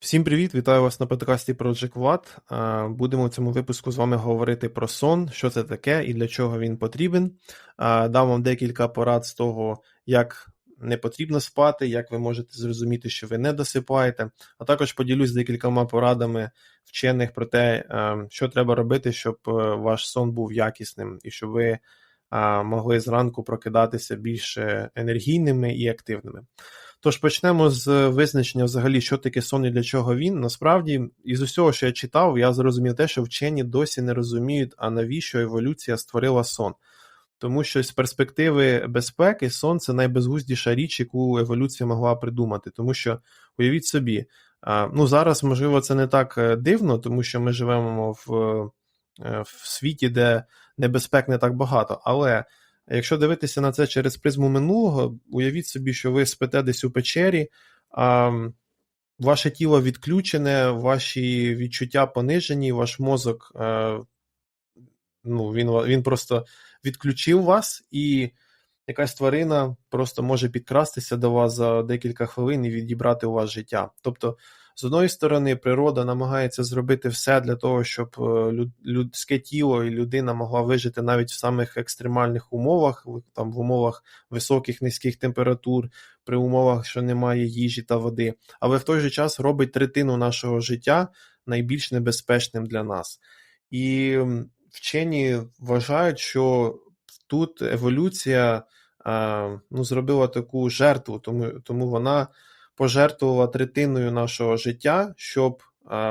Всім привіт! Вітаю вас на подкасті Project Влад. Е, Будемо в цьому випуску з вами говорити про сон, що це таке і для чого він потрібен. Е, Дам вам декілька порад з того, як не потрібно спати, як ви можете зрозуміти, що ви не досипаєте, а також поділюсь декількома порадами вчених про те, е, що треба робити, щоб ваш сон був якісним і щоб ви могли зранку прокидатися більш енергійними і активними. Тож почнемо з визначення взагалі, що таке сон і для чого він. Насправді, із усього, що я читав, я зрозумів те, що вчені досі не розуміють, а навіщо еволюція створила сон. Тому що з перспективи безпеки сон це найбезгуздіша річ, яку еволюція могла придумати. Тому що, уявіть собі, ну зараз, можливо, це не так е, дивно, тому що ми живемо в, е, в світі, де небезпек не так багато. Але Якщо дивитися на це через призму минулого, уявіть собі, що ви спите десь у печері, а ваше тіло відключене, ваші відчуття понижені, ваш мозок е, ну, він, він просто відключив вас, і якась тварина просто може підкрастися до вас за декілька хвилин і відібрати у вас життя. Тобто з одної сторони, природа намагається зробити все для того, щоб е, людське тіло і людина могла вижити навіть в самих екстремальних умовах, там в умовах високих низьких температур, при умовах, що немає їжі та води, але в той же час робить третину нашого життя найбільш небезпечним для нас. І вчені вважають, що тут еволюція ну, зробила таку жертву, тому, тому вона пожертвувала третиною нашого життя, щоб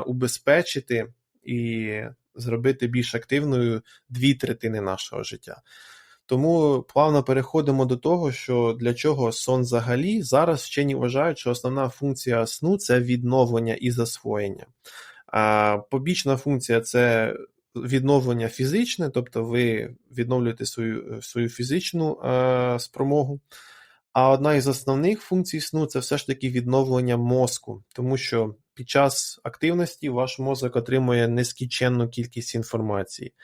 убезпечити і зробити більш активною дві третини нашого життя. Тому плавно переходимо до того, що для чого сон взагалі зараз вчені вважають, що основна функція сну це відновлення і засвоєння. А побічна функція це відновлення фізичне, тобто ви відновлюєте свою свою фізичну е, спромогу. А одна із основних функцій сну це все ж таки відновлення мозку, тому що під час активності ваш мозок отримує нескінченну кількість інформації.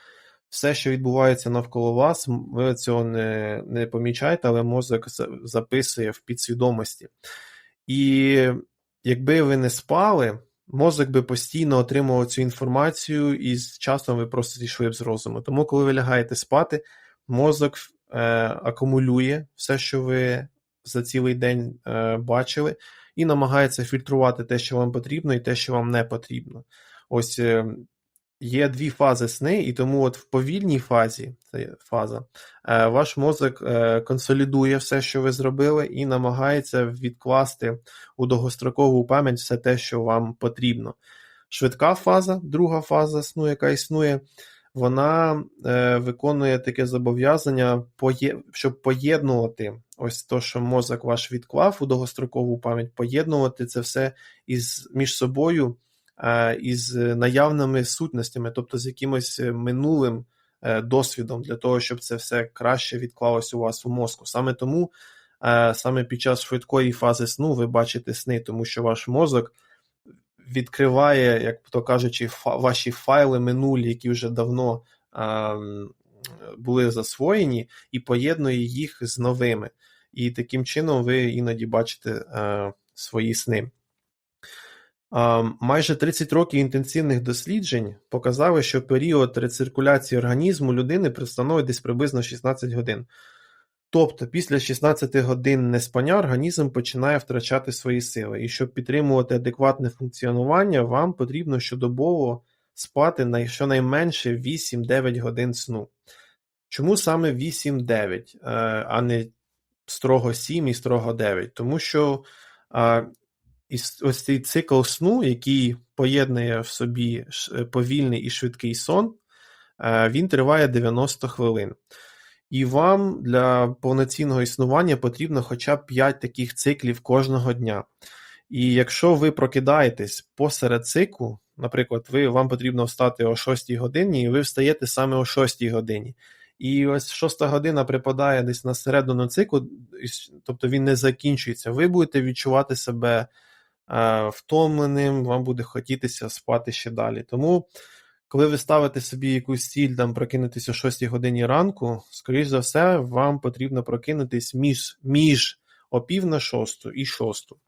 Все, що відбувається навколо вас, ви цього не не помічаєте, але мозок записує в підсвідомості. І якби ви не спали, мозок би постійно отримував цю інформацію, і з часом ви просто зійшли б з розуму. Тому, коли ви лягаєте спати, мозок е, акумулює все, що ви за цілий день е, бачили, і намагається фільтрувати те, що вам потрібно, і те, що вам не потрібно. Ось е, є дві фази сни, і тому от в повільній фазі це фаза, е, ваш мозок консолідує все, що ви зробили, і намагається відкласти у довгострокову пам'ять все те, що вам потрібно. Швидка фаза, друга фаза сну, яка існує вона е, виконує таке зобов'язання, щоб поєднувати ось то, що мозок ваш відклав у довгострокову пам'ять, поєднувати це все із між собою е, із наявними сутностями, тобто з якимось минулим е, досвідом, для того, щоб це все краще відклалось у вас у мозку. Саме тому, е, саме під час швидкої фази сну ви бачите сни, тому що ваш мозок відкриває, як то кажучи, ваші файли минулі, які вже давно були засвоєні, і поєднує їх з новими. І таким чином ви іноді бачите а, свої сни. Майже 30 років інтенсивних досліджень показали, що період рециркуляції організму людини становить десь приблизно 16 годин. Тобто після 16 годин неспання організм починає втрачати свої сили, і щоб підтримувати адекватне функціонування, вам потрібно щодобово спати щонайменше 8-9 годин сну. Чому саме 8-9, е, а не строго 7 і строго 9? Тому що ось цей цикл сну, який поєднує в собі повільний і швидкий сон, е, він триває 90 хвилин. І вам для повноцінного існування потрібно хоча б 5 таких циклів кожного дня. І якщо ви прокидаєтесь посеред циклу, наприклад, ви, вам потрібно встати о 6 годині, і ви встаєте саме о 6 годині. І ось 6 година припадає десь на середину циклу, тобто він не закінчується. Ви будете відчувати себе е, втомленим, вам буде хотітися спати ще далі. Тому коли ви ставите собі якусь ціль там прокинутися о 6 годині ранку, скоріш за все, вам потрібно прокинутись між між о пів на шосту і шосту.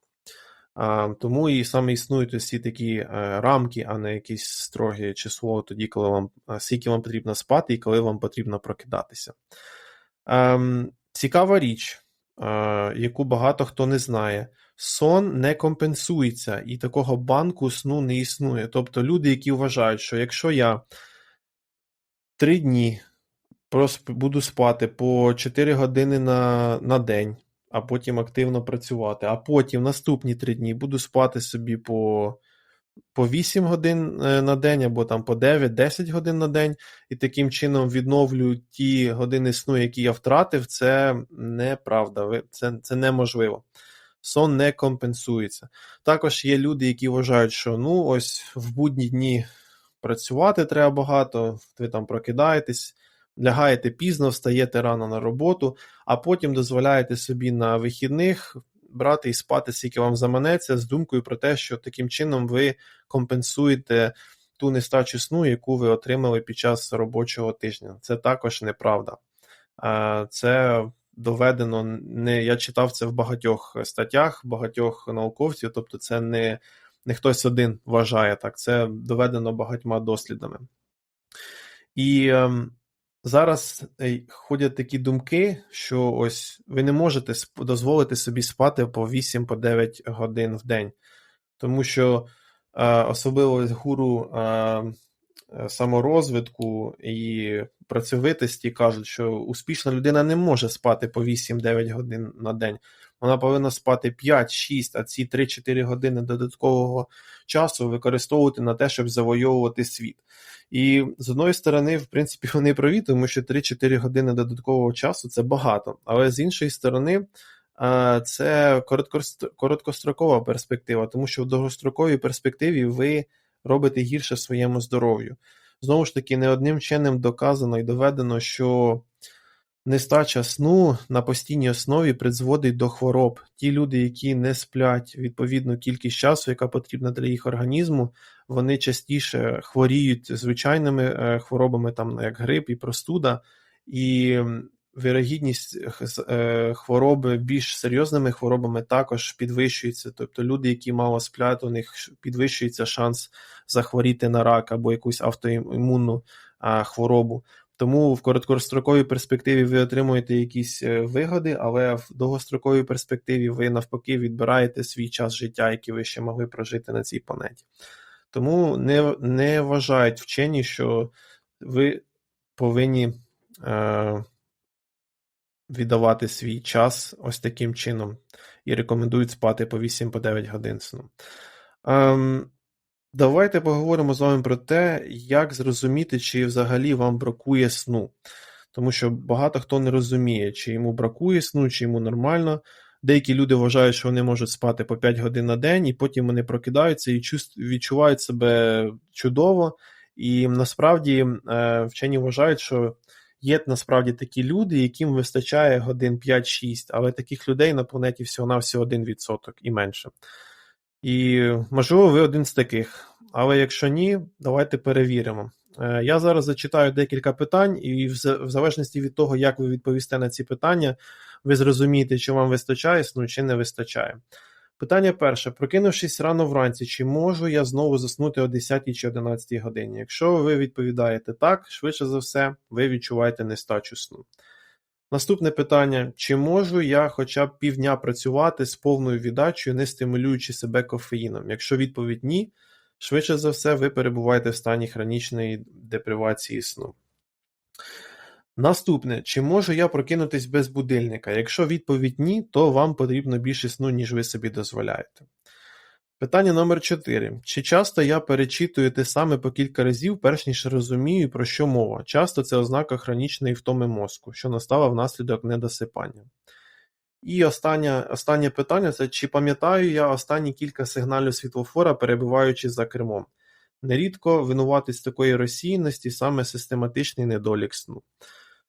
А, Тому і саме існують ось ці такі е, рамки, а не якісь строгі число тоді, коли вам е, скільки вам потрібно спати і коли вам потрібно прокидатися. Ем, Цікава річ, е, яку багато хто не знає. Сон не компенсується, і такого банку сну не існує. Тобто люди, які вважають, що якщо я три дні буду спати по 4 години на, на день, а потім активно працювати, а потім наступні три дні буду спати собі по, по 8 годин е, на день, або там по 9-10 годин на день, і таким чином відновлю ті години сну, які я втратив, це неправда. Це, це неможливо. Сон не компенсується. Також є люди, які вважають, що ну ось в будні дні працювати треба багато, ви там прокидаєтесь, лягаєте пізно, встаєте рано на роботу, а потім дозволяєте собі на вихідних брати і спати, скільки вам заманеться, з думкою про те, що таким чином ви компенсуєте ту нестачу сну, яку ви отримали під час робочого тижня. Це також неправда. Це доведено не я читав це в багатьох статтях, багатьох науковців, тобто це не, не хтось один вважає так, це доведено багатьма дослідами. І ем, зараз е, ходять такі думки, що ось ви не можете дозволити собі спати по 8-9 годин в день, тому що е, особливо гуру е, е, саморозвитку і працьовитості кажуть, що успішна людина не може спати по 8-9 годин на день. Вона повинна спати 5-6, а ці 3-4 години додаткового часу використовувати на те, щоб завойовувати світ. І з одної сторони, в принципі, вони праві, тому що 3-4 години додаткового часу це багато. Але з іншої сторони, е, це короткост- короткострокова перспектива, тому що в довгостроковій перспективі ви робите гірше своєму здоров'ю. Знову ж таки, не одним чином доказано і доведено, що нестача сну на постійній основі призводить до хвороб. Ті люди, які не сплять відповідну кількість часу, яка потрібна для їх організму, вони частіше хворіють звичайними е, хворобами, там як грип і простуда, і вірогідність з- е, хвороби більш серйозними хворобами також підвищується. Тобто люди, які мало сплять, у них підвищується шанс захворіти на рак або якусь автоімунну хворобу. Тому в короткостроковій перспективі ви отримуєте якісь е, вигоди, але в довгостроковій перспективі ви навпаки відбираєте свій час життя, який ви ще могли прожити на цій планеті. Тому не, не вважають вчені, що ви повинні е, віддавати свій час ось таким чином і рекомендують спати по 8-9 годин сну. Ем, давайте поговоримо з вами про те, як зрозуміти, чи взагалі вам бракує сну. Тому що багато хто не розуміє, чи йому бракує сну, чи йому нормально. Деякі люди вважають, що вони можуть спати по 5 годин на день, і потім вони прокидаються і відчувають себе чудово. І насправді е, вчені вважають, що є насправді такі люди, яким вистачає годин 5-6, але таких людей на планеті всього-навсього 1% і менше. І можливо, ви один з таких. Але якщо ні, давайте перевіримо. Е, Я зараз зачитаю декілька питань, і в залежності від того, як ви відповісте на ці питання, ви зрозумієте, чи вам вистачає сну, чи не вистачає. Питання перше: прокинувшись рано вранці, чи можу я знову заснути о 10 чи 11 годині? Якщо ви відповідаєте так, швидше за все, ви відчуваєте нестачу сну. Наступне питання: чи можу я хоча б півдня працювати з повною віддачею, не стимулюючи себе кофеїном? Якщо відповідь ні, швидше за все, ви перебуваєте в стані хронічної депривації сну. Наступне: чи можу я прокинутись без будильника? Якщо відповідь ні, то вам потрібно більше сну, ніж ви собі дозволяєте. Питання номер 4. Чи часто я перечитую те саме по кілька разів, перш ніж розумію, про що мова? Часто це ознака хронічної втоми мозку, що настала внаслідок недосипання. І останнє, останнє питання це чи пам'ятаю я останні кілька сигналів світлофора, перебуваючи за кермом? Нерідко винуватись такої розсіяності саме систематичний недолік сну.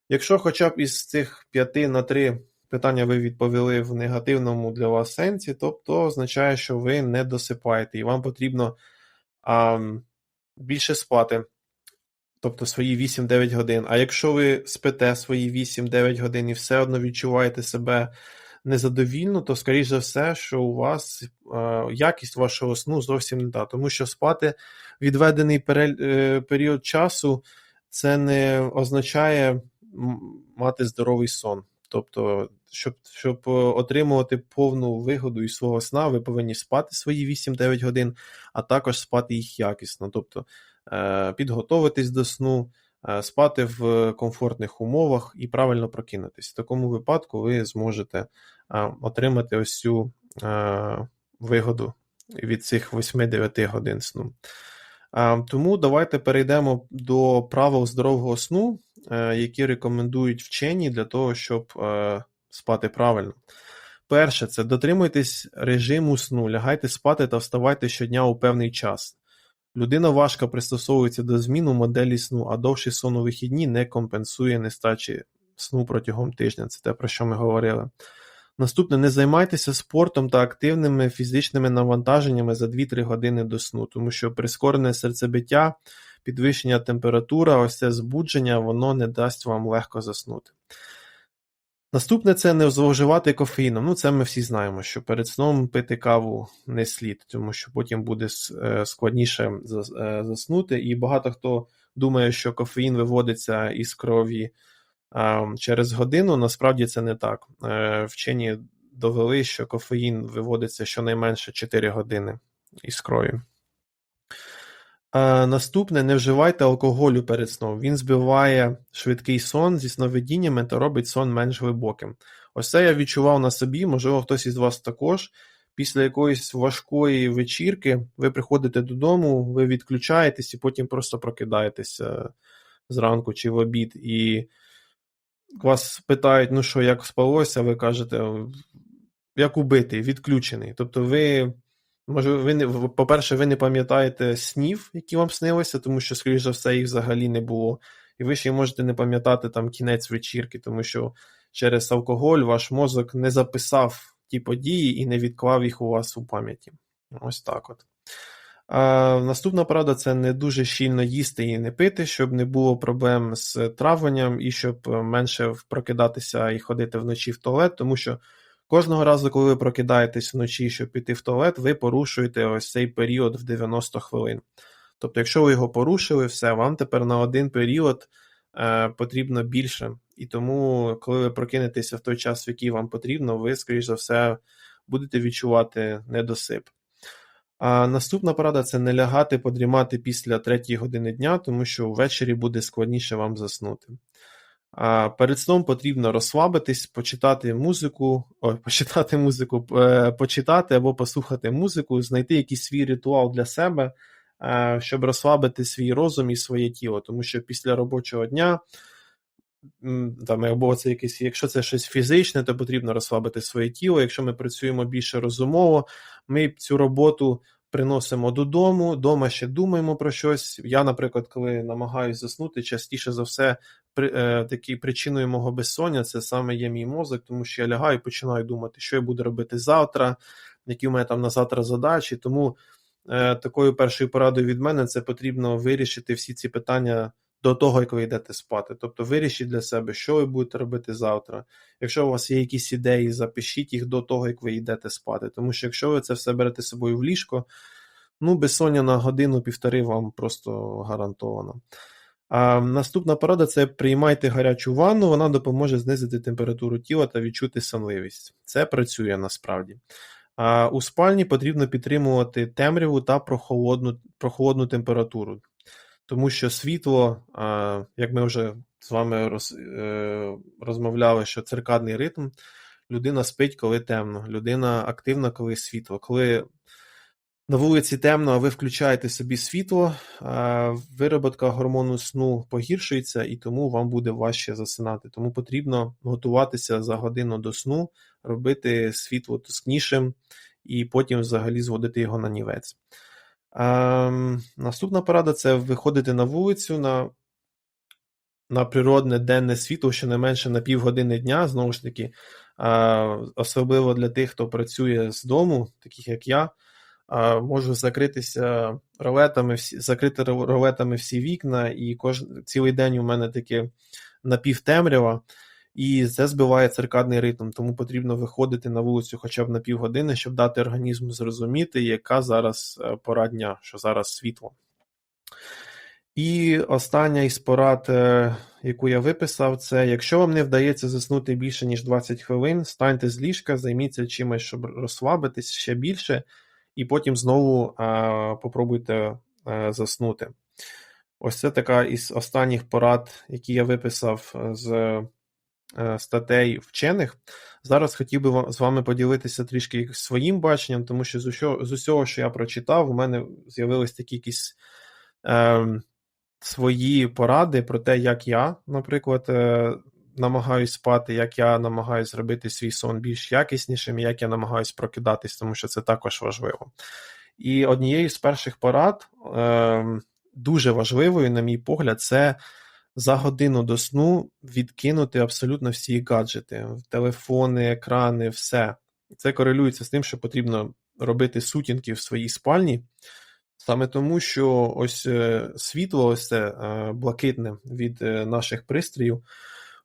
Якщо хоча б із цих п'яти на три питання ви відповіли в негативному для вас сенсі, тобто означає, що ви не досипаєте і вам потрібно а, більше спати, тобто свої 8-9 годин. А якщо ви спите свої 8-9 годин і все одно відчуваєте себе незадовільно, то скоріш за все, що у вас е, якість вашого сну зовсім не та. Тому що спати відведений е, період часу це не означає мати здоровий сон. Тобто, щоб щоб отримувати повну вигоду із свого сна, ви повинні спати свої 8-9 годин, а також спати їх якісно. Тобто підготовитись до сну, Е, спати в комфортних умовах і правильно прокинутись. В такому випадку ви зможете е, отримати ось цю е, вигоду від цих 8-9 годин сну. Тому давайте перейдемо до правил здорового сну, які рекомендують вчені для того, щоб спати правильно. Перше, це дотримуйтесь режиму сну, лягайте спати та вставайте щодня у певний час. Людина важко пристосовується до змін у моделі сну, а довший сон у вихідні не компенсує нестачі сну протягом тижня. Це те, про що ми говорили. Наступне, не займайтеся спортом та активними фізичними навантаженнями за 2-3 години до сну, тому що прискорене серцебиття, підвищення температури, ось це збудження, воно не дасть вам легко заснути. Наступне це не зловживати кофеїном. Ну, це ми всі знаємо, що перед сном пити каву не слід, тому що потім буде е, складніше е, заснути. І багато хто думає, що кофеїн виводиться із крові через годину. Насправді це не так. Е, вчені довели, що кофеїн виводиться щонайменше 4 години із крові. Наступне не вживайте алкоголю перед сном. Він збиває швидкий сон зі сновидіннями та робить сон менш глибоким. Ось це я відчував на собі, можливо, хтось із вас також. Після якоїсь важкої вечірки ви приходите додому, ви відключаєтесь і потім просто прокидаєтеся зранку чи в обід. І вас питають, ну що, як спалося, ви кажете, як убитий, відключений. Тобто ви. Може, ви не по-перше, ви не пам'ятаєте снів, які вам снилися, тому що, скоріш за все, їх взагалі не було. І ви ще можете не пам'ятати там кінець вечірки, тому що через алкоголь ваш мозок не записав ті події і не відклав їх у вас у пам'яті. Ось так от. А, Наступна порада це не дуже щільно їсти і не пити, щоб не було проблем з травленням і щоб менше прокидатися і ходити вночі в туалет, тому що. Кожного разу, коли ви прокидаєтесь вночі, щоб піти в туалет, ви порушуєте ось цей період в 90 хвилин. Тобто, якщо ви його порушили, все, вам тепер на один період е, потрібно більше. І тому, коли ви прокинетеся в той час, в який вам потрібно, ви, скоріш за все, будете відчувати недосип. А Наступна порада це не лягати подрімати після 3 години дня, тому що ввечері буде складніше вам заснути. Перед сном потрібно розслабитись, почитати музику, ой, почитати музику, е, почитати або послухати музику, знайти якийсь свій ритуал для себе, е, щоб розслабити свій розум і своє тіло. Тому що після робочого дня, там, або це якесь, якщо це щось фізичне, то потрібно розслабити своє тіло. Якщо ми працюємо більше розумово, ми цю роботу приносимо додому, дома ще думаємо про щось. Я, наприклад, коли намагаюся заснути, частіше за все, при, е, такі причиною мого безсоння це саме є мій мозок, тому що я лягаю і починаю думати, що я буду робити завтра, які в мене там на завтра задачі. Тому е, такою першою порадою від мене це потрібно вирішити всі ці питання до того, як ви йдете спати. Тобто вирішіть для себе, що ви будете робити завтра. Якщо у вас є якісь ідеї, запишіть їх до того, як ви йдете спати. Тому що якщо ви це все берете з собою в ліжко, ну, безсоння на годину-півтори вам просто гарантовано. А Наступна порада це приймайте гарячу ванну, вона допоможе знизити температуру тіла та відчути сонливість. Це працює насправді. А У спальні потрібно підтримувати темряву та прохолодну, прохолодну температуру. Тому що світло, як ми вже з вами роз, е, розмовляли, що циркадний ритм, людина спить, коли темно, людина активна, коли світло. Коли на вулиці темно, а ви включаєте собі світло, вироботка гормону сну погіршується, і тому вам буде важче засинати. Тому потрібно готуватися за годину до сну, робити світло тускнішим і потім взагалі зводити його на нівець. Ем, Наступна порада це виходити на вулицю на на природне денне світло щонайменше на півгодини дня, знову ж таки, е, особливо для тих, хто працює з дому, таких як я, е, можу закритися ролетами, всі, закрити ролетами всі вікна, і кож, цілий день у мене таке напівтемрява. І це збиває циркадний ритм, тому потрібно виходити на вулицю хоча б на півгодини, щоб дати організму зрозуміти, яка зараз е, пора дня, що зараз світло. І остання із порад, е, яку я виписав, це якщо вам не вдається заснути більше, ніж 20 хвилин, станьте з ліжка, займіться чимось, щоб розслабитись ще більше, і потім знову а, попробуйте а, заснути. Ось це така із останніх порад, які я виписав з е, статей вчених. Зараз хотів би з вами поділитися трішки своїм баченням, тому що з усього, що я прочитав, у мене з'явились такі якісь. Е, свої поради про те, як я, наприклад, е, намагаюсь спати, як я намагаюсь зробити свій сон більш якіснішим, як я намагаюсь прокидатись, тому що це також важливо. І однією з перших порад, е, дуже важливою, на мій погляд, це за годину до сну відкинути абсолютно всі гаджети, телефони, екрани, все. Це корелюється з тим, що потрібно робити сутінки в своїй спальні. Саме тому, що ось е, світло, ось це е, блакитне від е, наших пристроїв,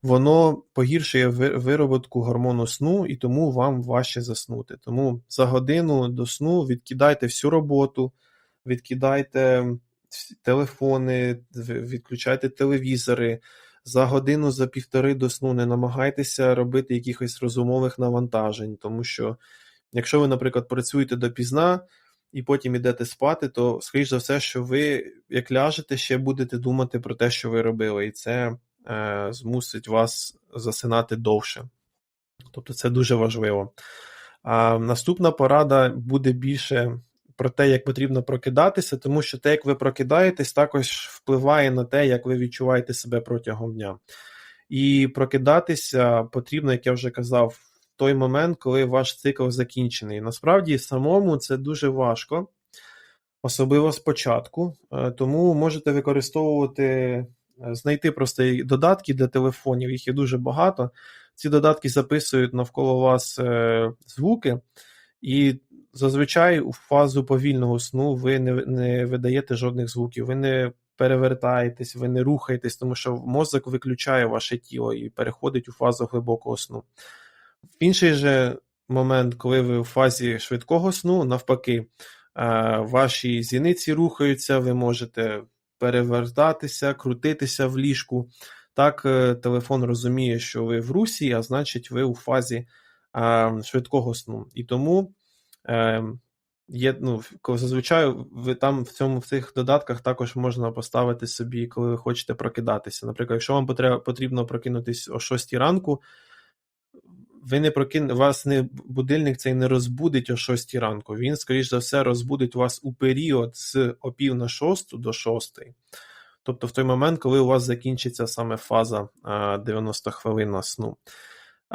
воно погіршує ви- вироботку гормону сну, і тому вам важче заснути. Тому за годину до сну відкидайте всю роботу, відкидайте телефони, відключайте телевізори. За годину, за півтори до сну не намагайтеся робити якихось розумових навантажень, тому що якщо ви, наприклад, працюєте допізна, і потім ідете спати, то, скоріш за все, що ви, як ляжете, ще будете думати про те, що ви робили, і це е, змусить вас засинати довше. Тобто це дуже важливо. А наступна порада буде більше про те, як потрібно прокидатися, тому що те, як ви прокидаєтесь, також впливає на те, як ви відчуваєте себе протягом дня. І прокидатися потрібно, як я вже казав, в той момент, коли ваш цикл закінчений. Насправді, самому це дуже важко, особливо спочатку. Е, Тому можете використовувати, е, знайти просто додатки для телефонів, їх є дуже багато. Ці додатки записують навколо вас е, звуки, і зазвичай у фазу повільного сну ви не, не видаєте жодних звуків, ви не перевертаєтесь, ви не рухаєтесь, тому що мозок виключає ваше тіло і переходить у фазу глибокого сну. В інший же момент, коли ви в фазі швидкого сну, навпаки, е, ваші зіниці рухаються, ви можете перевертатися, крутитися в ліжку. Так, е, телефон розуміє, що ви в русі, а значить, ви у фазі е, швидкого сну. І тому е, є, ну, зазвичай ви там в цьому в цих додатках також можна поставити собі, коли ви хочете прокидатися. Наприклад, якщо вам потрібно прокинутись о 6 ранку, ви не прокин... вас не будильник цей не розбудить о 6 ранку. Він, скоріш за все, розбудить вас у період з о пів на 6 до 6. Тобто в той момент, коли у вас закінчиться саме фаза а, 90 хвилин на сну.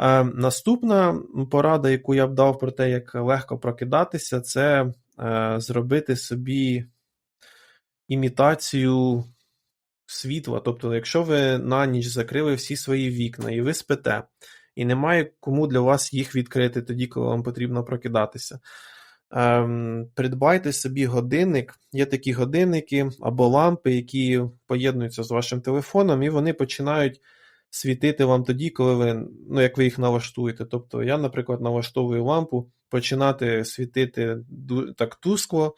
Е, Наступна порада, яку я б дав про те, як легко прокидатися, це е, зробити собі імітацію світла. Тобто, якщо ви на ніч закрили всі свої вікна і ви спите, і немає кому для вас їх відкрити тоді, коли вам потрібно прокидатися. Ем, придбайте собі годинник. Є такі годинники або лампи, які поєднуються з вашим телефоном, і вони починають світити вам тоді, коли ви, ну, як ви їх налаштуєте. Тобто, я, наприклад, налаштовую лампу, починати світити так тускло,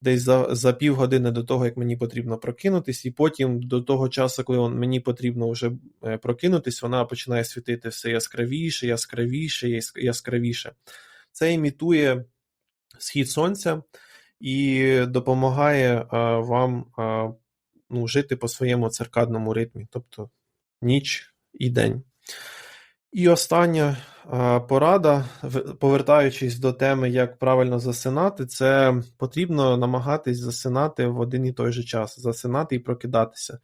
десь за, за півгодини до того, як мені потрібно прокинутись, і потім до того часу, коли мені потрібно вже е, прокинутись, вона починає світити все яскравіше, яскравіше, яскравіше. Це імітує схід сонця і допомагає е, вам е, ну, жити по своєму циркадному ритмі, тобто ніч і день. І остання порада, повертаючись до теми, як правильно засинати, це потрібно намагатись засинати в один і той же час, засинати і прокидатися.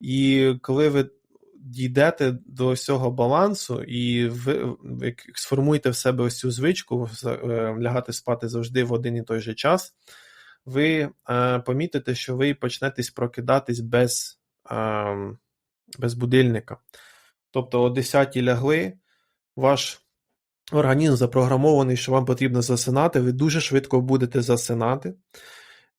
І коли ви дійдете до цього балансу, і ви сформуєте в себе ось цю звичку е, лягати спати завжди в один і той же час, ви е, помітите, що ви почнете прокидатись без, е, без будильника. Тобто о 10 лягли, ваш організм запрограмований, що вам потрібно засинати, ви дуже швидко будете засинати.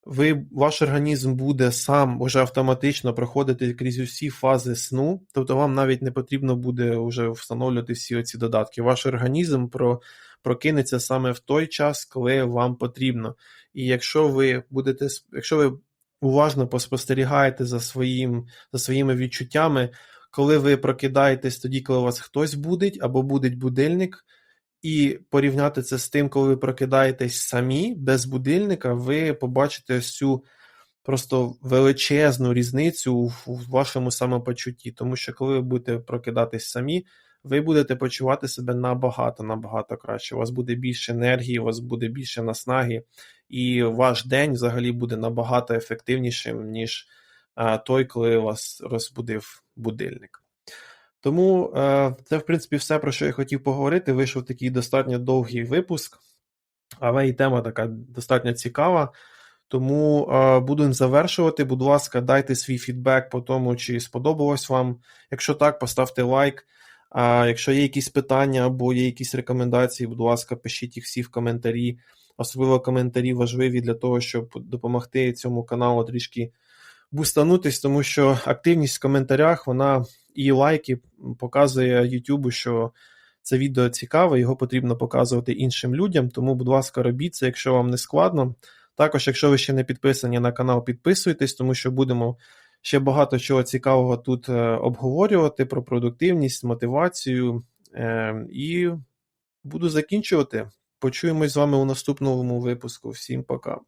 ви, ваш організм буде сам уже автоматично проходити крізь усі фази сну, тобто вам навіть не потрібно буде вже встановлювати всі оці додатки. Ваш організм про, прокинеться саме в той час, коли вам потрібно. І якщо ви будете, якщо ви уважно поспостерігаєте за, своїм, за своїми відчуттями, коли ви прокидаєтесь тоді, коли вас хтось будить, або будить будильник, і порівняти це з тим, коли ви прокидаєтесь самі без будильника, ви побачите ось цю просто величезну різницю в вашому самопочутті. Тому що коли ви будете прокидатись самі, ви будете почувати себе набагато, набагато краще. У вас буде більше енергії, у вас буде більше наснаги, і ваш день взагалі буде набагато ефективнішим, ніж той, коли вас розбудив будильник. Тому е, це, в принципі, все, про що я хотів поговорити. Вийшов такий достатньо довгий випуск, але і тема така достатньо цікава. Тому е, будемо завершувати. Будь ласка, дайте свій фідбек по тому, чи сподобалось вам. Якщо так, поставте лайк. А якщо є якісь питання або є якісь рекомендації, будь ласка, пишіть їх всі в коментарі. Особливо коментарі важливі для того, щоб допомогти цьому каналу трішки бустанутись, тому що активність в коментарях, вона і лайки показує Ютубу, що це відео цікаве, його потрібно показувати іншим людям. Тому, будь ласка, робіть це, якщо вам не складно. Також, якщо ви ще не підписані на канал, підписуйтесь, тому що будемо ще багато чого цікавого тут е, обговорювати про продуктивність, мотивацію. Е, І буду закінчувати. Почуємось з вами у наступному випуску. Всім пока.